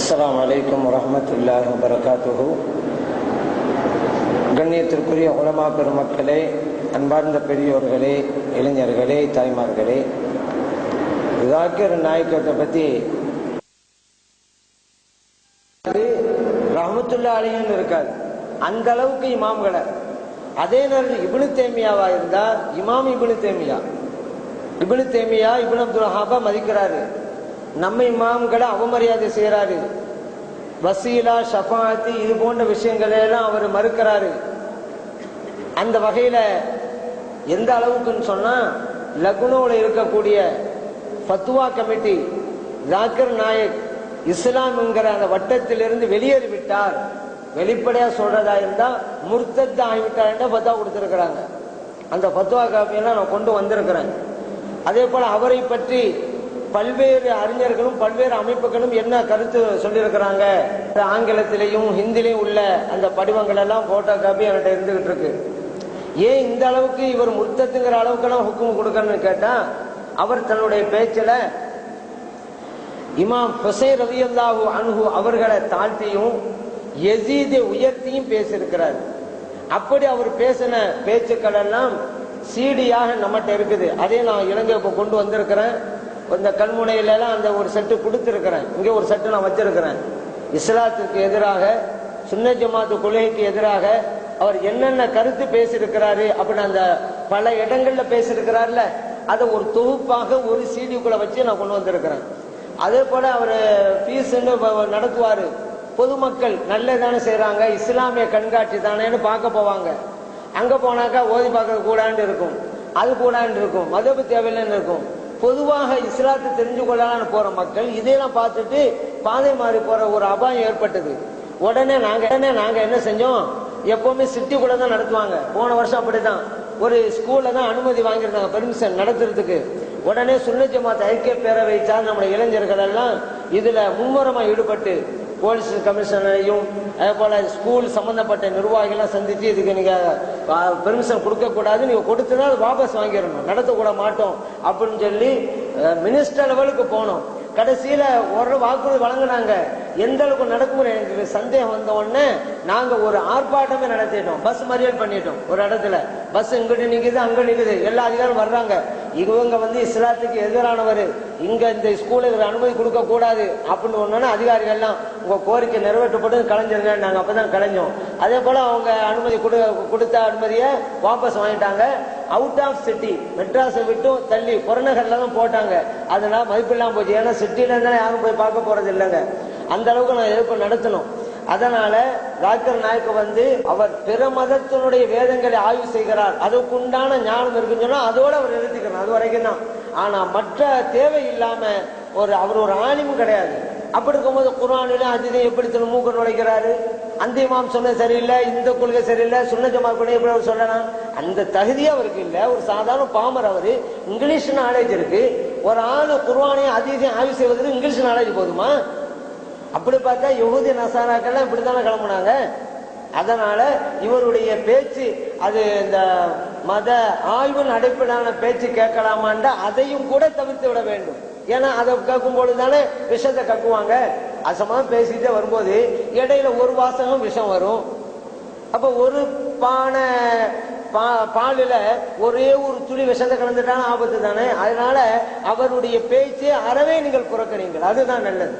அஸ்லாம் வலைக்கம் வரமத்துல்லாஹ் வபரகாத்துஹு. கண்ணியத்திற்குரிய உலமா பெருமக்களே அன்பார்ந்த பெரியோர்களே இளைஞர்களே தாய்மார்களே ஜாக்கிர் நாயக்கத்தை பற்றி ரஹமத்துல்லா அலையும் இருக்காது அந்த அளவுக்கு இமாம்களை. அதே நேரம் இபுனு தேமியாவா இருந்தா இமாம் இபுனு தேமியா. இபுனு தேமியா இபுன் அப்துல் ஹாபா மதிக்கிறாரு. நம்ம இமாம்களை அவமரியாதை செய்யறாரு. வசீலா ஷஃபாத்தி இது போன்ற விஷயங்களை எல்லாம் அவர் மறுக்கிறாரு. அந்த வகையில எந்த அளவுக்குன்னு சொன்னா லக்னோவில் இருக்கக்கூடிய ஃபத்துவா கமிட்டி ஜாக்கிர் நாயக் இஸ்லாம்ங்கிற அந்த வட்டத்திலிருந்து வெளியேறிவிட்டார். வெளிப்படையா சொல்றதா இருந்தா முர்த்தத் ஆகிவிட்டார் பத்தா கொடுத்திருக்கிறாங்க. அந்த ஃபத்துவா காப்பியெல்லாம் நான் கொண்டு வந்திருக்கிறேன். அதே போல அவரை பற்றி பல்வேறு அறிஞர்களும் பல்வேறு அமைப்புகளும் என்ன கருத்து சொல்லியிருக்கிறாங்க? ஆங்கிலத்திலையும் ஹிந்திலையும் உள்ள அந்த படிவங்கள் எல்லாம் போட்டோ காப்பி என்கிட்ட இருந்துகிட்டு இருக்கு. ஏன் இந்த அளவுக்கு இவர் முத்தத்துங்கிற அளவுக்கெல்லாம் ஹுக்கும் கொடுக்கணும்னு கேட்டா அவர் தன்னுடைய பேச்சில் இமாம் ஹுசை ரவி அல்லாஹூ அவர்களை தாழ்த்தியும் எசீதை உயர்த்தியும் பேசியிருக்கிறார். அப்படி அவர் பேசின பேச்சுக்கள் எல்லாம் சீடியாக நம்மகிட்ட இருக்குது. அதே நான் இலங்கை கொண்டு வந்திருக்கிறேன். இந்த கண்முனையிலலாம் எல்லாம் அந்த ஒரு செட்டு கொடுத்துருக்கிறேன். இங்கே ஒரு செட்டு நான் வச்சிருக்கிறேன். இஸ்லாத்துக்கு எதிராக சுன்ன ஜமாத்து கொள்கைக்கு எதிராக அவர் என்னென்ன கருத்து பேசியிருக்கிறாரு அப்படின்னு அந்த பல இடங்கள்ல பேசியிருக்கிறார்ல அதை ஒரு தொகுப்பாக ஒரு சீடிக்குள்ள வச்சு நான் கொண்டு வந்திருக்கிறேன். அதே போல அவர் ஃபீஸ்ன்னு நடத்துவாரு. பொதுமக்கள் நல்லதானே செய்யறாங்க இஸ்லாமிய கண்காட்சி தானேன்னு பார்க்க போவாங்க. அங்க போனாக்கா ஓதி பார்க்கறது கூடாண்டு இருக்கும். அது கூடாண்டு இருக்கும். மதப்பு தேவையில்லைன்னு இருக்கும். பொதுவாக இஸ்லாத்தை தெரிஞ்சு கொள்ளலாம்னு போற மக்கள் இதையெல்லாம் பார்த்துட்டு பாதை மாறி போற ஒரு அபாயம் ஏற்பட்டது. உடனே நாங்க உடனே நாங்க என்ன செஞ்சோம்? எப்பவுமே சிட்டிக்குள்ள தான் நடத்துவாங்க. போன வருஷம் அப்படிதான் ஒரு ஸ்கூல்ல தான் அனுமதி வாங்கியிருந்தாங்க பெர்மிஷன் நடத்துறதுக்கு. உடனே சுன்ன ஜமாத் ஐக்கிய பேரவை சார் நம்முடைய இளைஞர்கள் எல்லாம் இதுல மும்முரமா ஈடுபட்டு போலீஸ் கமிஷனரையும் அதே போல ஸ்கூல் சம்பந்தப்பட்ட நிர்வாகிகள்லாம் சந்திச்சு இதுக்கு நீங்க பெர்மிஷன் கொடுக்கக்கூடாது நீங்க அது வாபஸ் வாங்கிடணும். நடத்தக்கூட மாட்டோம் அப்படின்னு சொல்லி மினிஸ்டர் லெவலுக்கு போனோம். கடைசியில ஒரு வாக்குறுதி வழங்கினாங்க. எந்த அளவுக்கு நடக்கும் எனக்கு சந்தேகம் வந்த உடனே நாங்க ஒரு ஆர்ப்பாட்டமே நடத்திட்டோம். பஸ் மறியல் பண்ணிட்டோம் ஒரு இடத்துல. பஸ் இங்கிட்டு நிக்குது அங்க நிக்குது. எல்லா அதிகாரம் வர்றாங்க. இவங்க வந்து இஸ்லாத்துக்கு எதிரானவர். இங்க இந்த ஸ்கூலுக்கு அனுமதி கொடுக்க கூடாது அப்படின்னு அதிகாரிகள் அதிகாரிகள்லாம் உங்க கோரிக்கை நிறைவேற்றப்பட்டு கலைஞ்சிருங்க நாங்க அப்பதான் கலைஞ்சோம். அதே போல அவங்க அனுமதி கொடுத்த அனுமதியை வாபஸ் வாங்கிட்டாங்க. அவுட் ஆஃப் சிட்டி மெட்ராஸை விட்டும் தள்ளி புறநகர்ல தான் போட்டாங்க. அதனால மதிப்பில்லாம போச்சு. ஏன்னா சிட்டில இருந்தாலும் யாரும் போய் பார்க்க போறது இல்லைங்க. அந்த அளவுக்கு நான் எதிர்ப்பு நடத்தணும். அதனால டாக்டர் நாயக்க வந்து அவர் பிற மதத்தினுடைய வேதங்களை ஆய்வு செய்கிறார். அதுக்கு உண்டான ஞானம் இருக்குன்னு சொன்னா அதோட அவர் நிறுத்திக்கணும் அது வரைக்கும் தான். ஆனா மற்ற தேவை இல்லாம ஒரு அவர் ஒரு ஆணிமும் கிடையாது. அப்படி இருக்கும்போது குரானில அதிதை எப்படி மூக்க நுழைக்கிறாரு? அந்த இமாம் சொன்ன சரியில்லை இந்த கொள்கை சரியில்லை சுண்ண ஜமா கொள்கை எப்படி அவர் சொல்லலாம்? அந்த தகுதி அவருக்கு இல்லை. ஒரு சாதாரண பாமர் அவர் இங்கிலீஷ் நாலேஜ் இருக்கு. ஒரு ஆள் குர்வானையும் அதிதையும் ஆய்வு செய்வதற்கு இங்கிலீஷ் நாலேஜ் போதுமா? அப்படி பார்த்தா யகுதி இப்படி இப்படித்தானே கிளம்புனாங்க. அதனால இவருடைய பேச்சு அது இந்த மத ஆய்வின் அடிப்படையான பேச்சு கேட்கலாமான்டா அதையும் கூட தவிர்த்து விட வேண்டும். ஏன்னா அதை கேட்கும் பொழுது தானே விஷத்தை கக்குவாங்க. அசமா பேசிட்டே வரும்போது இடையில ஒரு வாசகம் விஷம் வரும். அப்ப ஒரு பானை பாலில ஒரே ஒரு துளி விஷத்தை கலந்துட்டான ஆபத்து தானே அதனால அவருடைய பேச்சு அறவே நீங்கள் புறக்கறீங்கள் அதுதான் நல்லது.